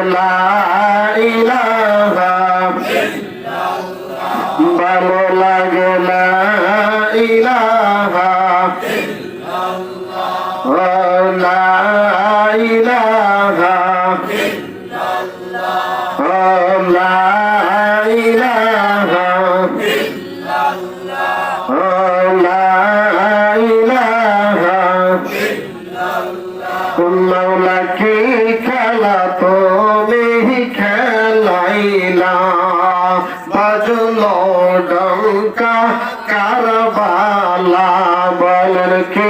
ইলাহা que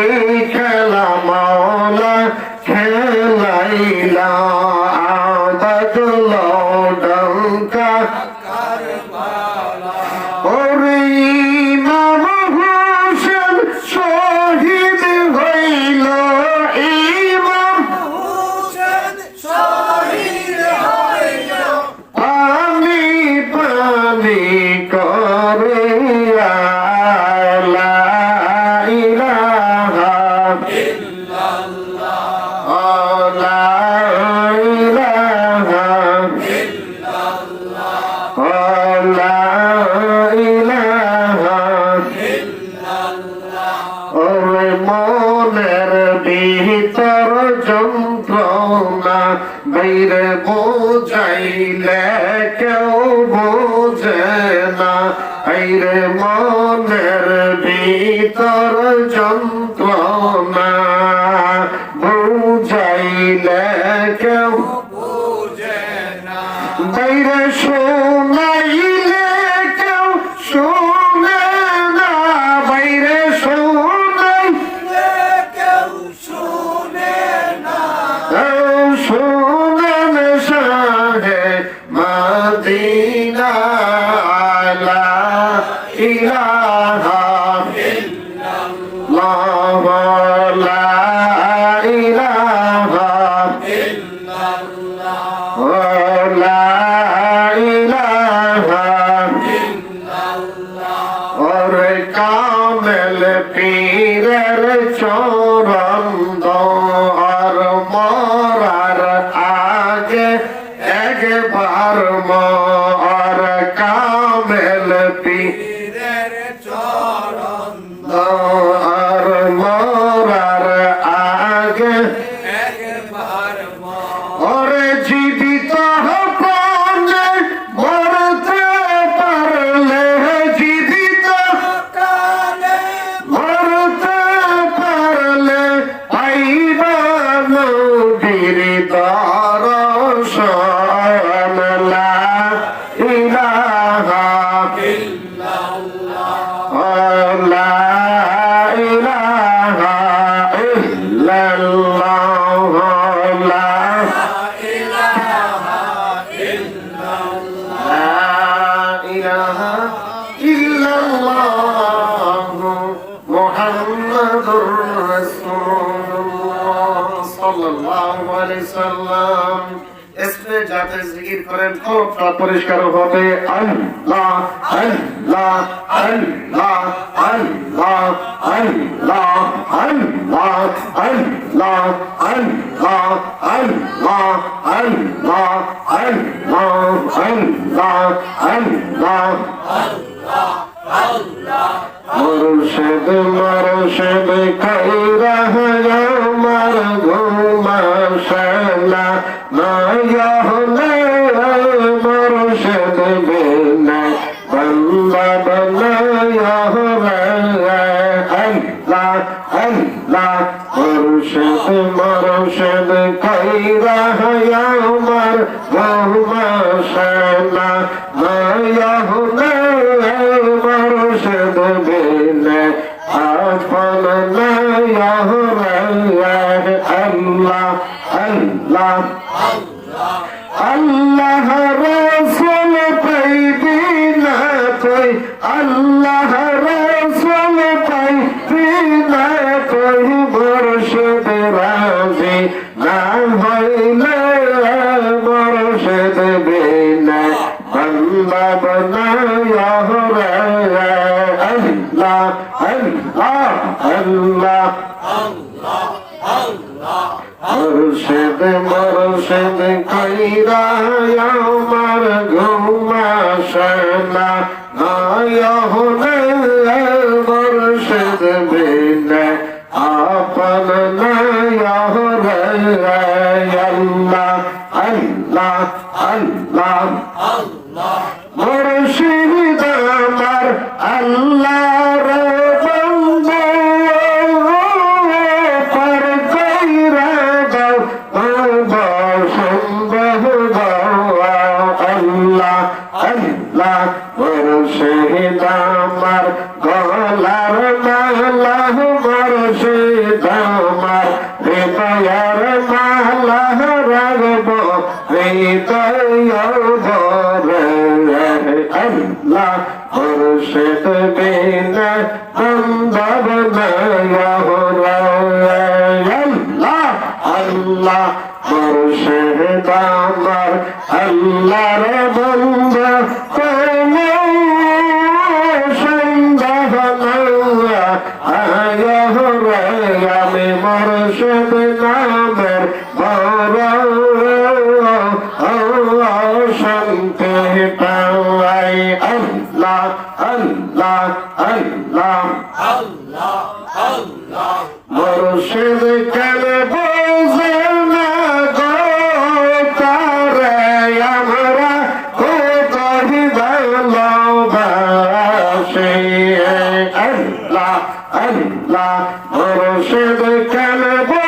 রে মনের ভিতর যন্ত্রণা বুঝাইলে কেউ বুঝে না। বাইরে তোরা করলাম স্প্রে যাতে জিকির করেন কলবটা পরিষ্কার হবে আল্লাহ আল্লাহ আল্লাহ আল্লাহ আল্লাহ আল্লাহ আল্লাহ আল্লাহ আল্লাহ আল্লাহ আল্লাহ আল্লাহ আল্লাহ আল্লাহ মুরশিদ মুরশিদ খাইরা হায়া مرشد کئی رہا عمر غم شانا مایا ہنے مرشد بینے آفل نیا ہنے اللہ اللہ اللہ رسول پہ دینا کوئی اللہ আল্লাহ। মুর্শিদ মুর্শিদ কইরা আমার ঘুমাশনা নয়হনে মুর্শিদ বিনে, আপন নয়হ রে আল্লাহ আল্লাহ আল্লাহ। আল্লাহ মুর্শিদ আমার আল্লাহ রে গলার মালাহ বরসে তোমার হৃদয়ের মালাহ রাগব হৃদয় ভরে আল্লাহ হর্ষেদ বিন বন্দর আল্লাহ আল্লাহ হর্ষেদ আমার, আল্লাহর বন্ধ তুমি শোষদ নামের শান্তি পাই আল্লাহ আল্লাহ আল্লাহ। আল্লাহ আল্লাহ। মুর্শিদ قد كذب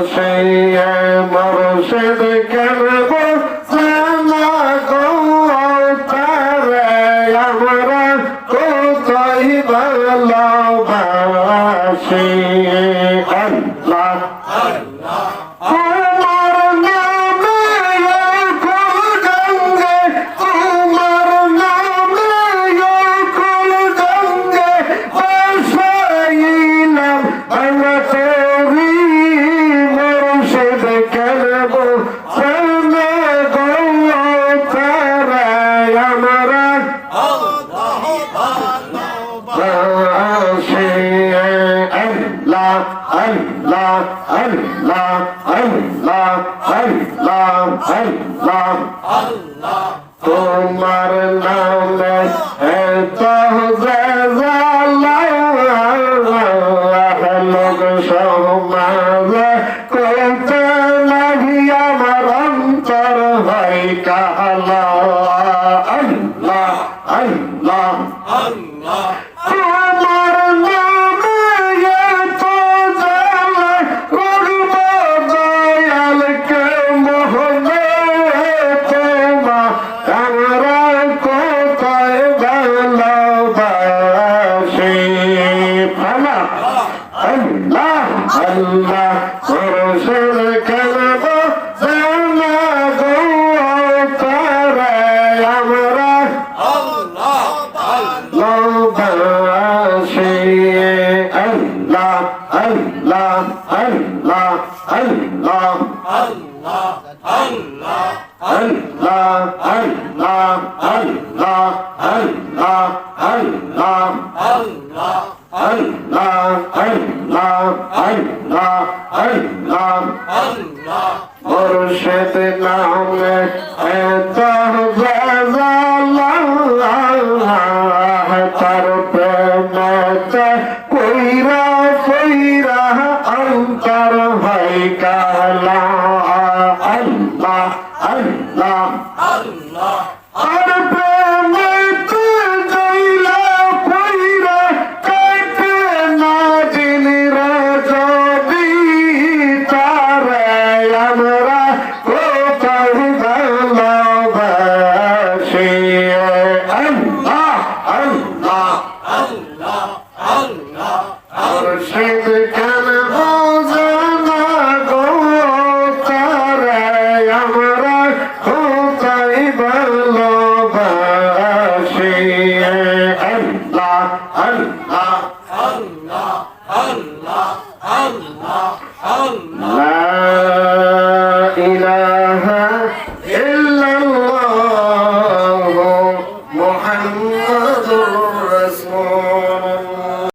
চলছে তোমার নামে এত লোক সমাজে করতে লাগি আমার অন্তর ভাই কালা আল্লাহ আল্লাহ আল্লাহ আল্লাহ আল্লাহ আল্লাহ আল্লাহ আল্লাহ আল্লাহ আল্লাহ আল্লাহ আল্লাহ আল্লাহ আল্লাহ মুর্শিদ নামে এত